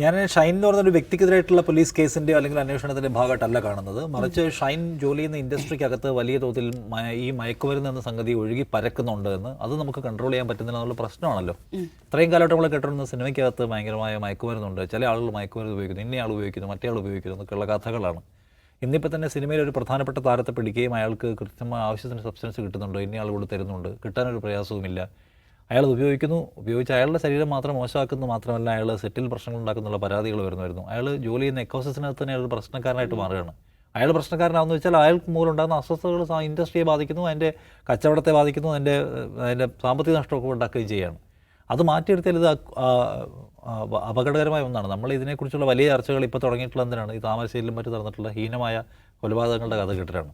ഞാൻ ഷൈൻ എന്ന് പറഞ്ഞൊരു വ്യക്തിക്കെതിരായിട്ടുള്ള പോലീസ് കേസിന്റെ അല്ലെങ്കിൽ അന്വേഷണത്തിന്റെ ഭാഗമായിട്ടല്ല കാണുന്നത്. മറിച്ച് ഷൈൻ ജോലി ചെയ്യുന്ന ഇൻഡസ്ട്രിക്കകത്ത് വലിയ തോതിൽ ഈ മയക്കുമരുന്ന് എന്ന സംഗതി ഒഴുകി പരക്കുന്നുണ്ട് എന്ന് അത് നമുക്ക് കൺട്രോൾ ചെയ്യാൻ പറ്റുന്നില്ല എന്നുള്ള പ്രശ്നമാണല്ലോ. ഇത്രയും കാലമായിട്ട് നമ്മൾ കേട്ടിരുന്ന സിനിമയ്ക്കകത്ത് ഭയങ്കരമായ മയക്കുമരുന്നുണ്ട്. ചില ആളുകൾ മയക്കുമരുന്ന് ഉപയോഗിക്കുന്നു ഇന്ന ആൾ ഉപയോഗിക്കുന്നു മറ്റേ ആൾ ഉപയോഗിക്കുന്നു എന്നൊക്കെയുള്ള കഥകളാണ്. ഇന്നിപ്പോൾ തന്നെ സിനിമയിൽ ഒരു പ്രധാനപ്പെട്ട താരത്തെ പിടിക്കുകയും അയാൾക്ക് കൃത്യമായ ആവശ്യത്തിന് സബ്സ്റ്റൻസ് കിട്ടുന്നുണ്ട് ഇന്ന ആൾ കൂടി തരുന്നുണ്ട് കിട്ടാനൊരു പ്രയാസവുമില്ല. അയാൾ ഉപയോഗിക്കുന്നു ഉപയോഗിച്ച് അയാളുടെ ശരീരം മാത്രം മോശമാക്കുന്നു മാത്രമല്ല അയാൾ സെറ്റിൽ പ്രശ്നങ്ങൾ ഉണ്ടാക്കുന്നുള്ള പരാതികൾ വരുന്നു അയാൾ ജോലി ചെയ്യുന്ന എക്കോസിസിനകത്ത് തന്നെ അയാൾ പ്രശ്നക്കാരനായിട്ട് മാറുകയാണ്. അയാൾ പ്രശ്നക്കാരനാണെന്ന് വെച്ചാൽ അയാൾക്ക് മൂലം ഉണ്ടാകുന്ന അസ്വസ്ഥതകൾ ഇൻഡസ്ട്രിയെ ബാധിക്കുന്നു അതിന്റെ കച്ചവടത്തെ ബാധിക്കുന്നു അതിന്റെ അതിന്റെ സാമ്പത്തിക നഷ്ടമൊക്കെ ഉണ്ടാക്കുകയും ചെയ്യുകയാണ്. അത് മാറ്റിയെടുത്താൽ ഇത് അപകടകരമായ ഒന്നാണ്. നമ്മൾ ഇതിനെക്കുറിച്ചുള്ള വലിയ ചർച്ചകൾ ഇപ്പോൾ തുടങ്ങിയിട്ടുള്ള എന്തിനാണ്? ഈ താമരശ്ശേരിയിലും മറ്റു നടന്നിട്ടുള്ള ഹീനമായ കൊലപാതകങ്ങളുടെ കഥ കേട്ടിട്ടാണ്.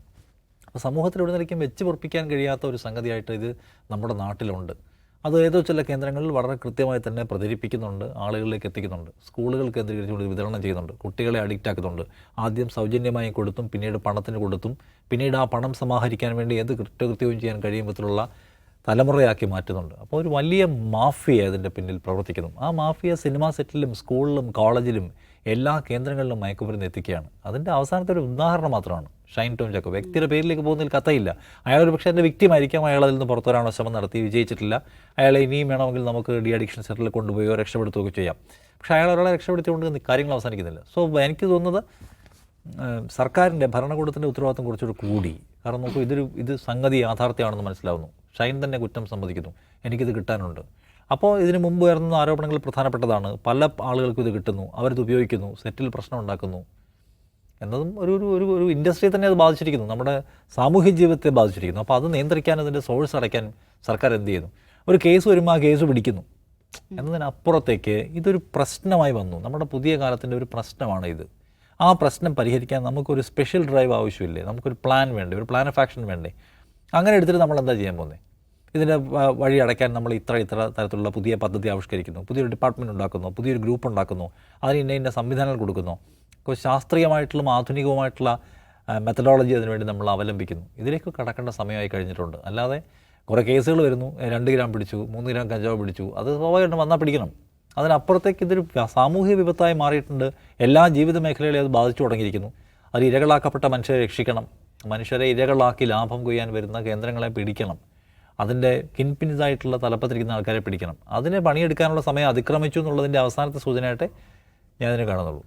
അപ്പോൾ സമൂഹത്തിൽ ഒരു നിലയ്ക്കും വെച്ച് പൊറപ്പിക്കാൻ കഴിയാത്ത ഒരു സംഗതിയായിട്ട് ഇത് നമ്മുടെ നാട്ടിലുണ്ട്. അത് ഏതോ ചില കേന്ദ്രങ്ങളിൽ വളരെ കൃത്യമായി തന്നെ പ്രചരിപ്പിക്കുന്നുണ്ട് ആളുകളിലേക്ക് എത്തിക്കുന്നുണ്ട്. സ്കൂളുകൾ കേന്ദ്രീകരിച്ചുകൊണ്ട് വിതരണം ചെയ്യുന്നുണ്ട്. കുട്ടികളെ അഡിക്റ്റ് ആക്കുന്നുണ്ട്. ആദ്യം സൗജന്യമായി കൊടുത്തും പിന്നീട് പണത്തിന് കൊടുത്തും പിന്നീട് ആ പണം സമാഹരിക്കാൻ വേണ്ടി ഏത് കൃത്യകൃത്യവും ചെയ്യാൻ കഴിയും വിധത്തിലുള്ള തലമുറയാക്കി മാറ്റുന്നുണ്ട്. അപ്പോൾ ഒരു വലിയ മാഫിയ ഇതിന്റെ പിന്നിൽ പ്രവർത്തിക്കുന്നു. ആ മാഫിയ സിനിമാ സെറ്റിലും സ്കൂളിലും കോളേജിലും എല്ലാ കേന്ദ്രങ്ങളിലും മയക്കുമരുന്ന് എത്തിക്കുകയാണ്. അതിന്റെ അവസാനത്തെ ഒരു ഉദാഹരണം മാത്രമാണ്. ഷൈൻ ടോം ചക്കോ വ്യക്തിയുടെ പേരിലേക്ക് പോകുന്നതിൽ കഥയില്ല. അയാൾ ഒരു പക്ഷേ എന്റെ വ്യക്തി ആയിരിക്കാം അയാൾ അതിൽ നിന്ന് പുറത്തുവരാനുള്ള ശ്രമം നടത്തി വിജയിച്ചിട്ടില്ല. അയാളെ ഇനിയും വേണമെങ്കിൽ നമുക്ക് ഡി അഡിക്ഷൻ സെന്ററിൽ കൊണ്ടുപോയോ രക്ഷപ്പെടുത്തുകയോ ചെയ്യാം. പക്ഷേ അയാൾ ഒരാളെ രക്ഷപ്പെടുത്തിക്കൊണ്ട് കാര്യങ്ങൾ അവസാനിക്കുന്നില്ല. സോ എനിക്ക് തോന്നുന്നത് സർക്കാരിന്റെ ഭരണകൂടത്തിന്റെ ഉത്തരവാദിത്വം കുറച്ചുകൂടി കൂടി. കാരണം നോക്കൂ ഇതൊരു ഇത് സംഗതി യാഥാർത്ഥ്യമാണെന്ന് മനസ്സിലാവുന്നു. ഷൈൻ തന്നെ കുറ്റം സമ്മതിക്കുന്നു. എനിക്കിത് കിട്ടാനുണ്ട്. അപ്പോൾ ഇതിന് മുമ്പ് ഉയർന്ന ആരോപണങ്ങൾ പ്രധാനപ്പെട്ടതാണ്. പല ആളുകൾക്കും ഇത് കിട്ടുന്നു. അവരിത് ഉപയോഗിക്കുന്നു. സെറ്റിൽ പ്രശ്നം ഉണ്ടാക്കുന്നു. എന്നതും ഒരു ഒരു ഒരു ഒരു ഇൻഡസ്ട്രിയെ തന്നെ അത് ബാധിച്ചിരിക്കുന്നു. നമ്മുടെ സാമൂഹ്യ ജീവിതത്തെ ബാധിച്ചിരിക്കുന്നു. അപ്പോൾ അത് നിയന്ത്രിക്കാൻ അതിന്റെ സോഴ്സ് അടയ്ക്കാൻ സർക്കാർ എന്ത് ചെയ്യുന്നു? ഒരു കേസ് വരുമ്പോൾ ആ കേസ് പിടിക്കുന്നു. എന്നതിനപ്പുറത്തേക്ക് ഇതൊരു പ്രശ്നമായി വന്നു. നമ്മുടെ പുതിയ കാലത്തിന്റെ ഒരു പ്രശ്നമാണ് ഇത് ആ പ്രശ്നം പരിഹരിക്കാൻ നമുക്കൊരു സ്പെഷ്യൽ ഡ്രൈവ് ആവശ്യമില്ലേ? നമുക്കൊരു പ്ലാൻ വേണ്ടേ? ഒരു പ്ലാൻ ഓഫ് ആക്ഷൻ വേണ്ടേ? അങ്ങനെ എടുത്തിട്ട് നമ്മൾ എന്താ ചെയ്യാൻ പോകുന്നത് ഇതിന്റെ വഴി അടയ്ക്കാൻ നമ്മൾ ഇത്ര ഇത്ര തരത്തിലുള്ള പുതിയ പദ്ധതി ആവിഷ്കരിക്കുന്നു. പുതിയൊരു ഡിപ്പാർട്ട്മെന്റ് ഉണ്ടാക്കുന്നു. പുതിയൊരു ഗ്രൂപ്പ് ഉണ്ടാക്കുന്നു. അതിന് ഇന്ന ഇന്ന സംവിധാനങ്ങൾ കൊടുക്കുന്നു. അപ്പോൾ ശാസ്ത്രീയമായിട്ടുള്ള ആധുനികവുമായിട്ടുള്ള മെത്തഡോളജി അതിനുവേണ്ടി നമ്മൾ അവലംബിക്കുന്നു. ഇതിലേക്ക് കടക്കേണ്ട സമയമായി കഴിഞ്ഞിട്ടുണ്ട്. അല്ലാതെ കുറേ കേസുകൾ വരുന്നു. രണ്ട് ഗ്രാം പിടിച്ചു മൂന്ന് ഗ്രാം കഞ്ചാവ് പിടിച്ചു. അത് സ്വാഭാവികമായിട്ടും വന്നാൽ പിടിക്കണം. അതിനപ്പുറത്തേക്ക് ഇതൊരു സാമൂഹിക വിപത്തായി മാറിയിട്ടുണ്ട്. എല്ലാ ജീവിത മേഖലകളെയും അത് ബാധിച്ചു തുടങ്ങിയിരിക്കുന്നു. അത് ഇരകളാക്കപ്പെട്ട മനുഷ്യരെ രക്ഷിക്കണം. മനുഷ്യരെ ഇരകളാക്കി ലാഭം കൊയ്യാൻ വരുന്ന കേന്ദ്രങ്ങളെ പിടിക്കണം. അതിന്റെ കിൻപിൻസായിട്ടുള്ള തലപ്പത്തിരിക്കുന്ന ആൾക്കാരെ പിടിക്കണം. അതിന് പണിയെടുക്കാനുള്ള സമയം അതിക്രമിച്ചു എന്നുള്ളതിന്റെ അവസാനത്തെ സൂചനയായിട്ടേ ഞാൻ അതിനെ കാണുന്നുള്ളൂ.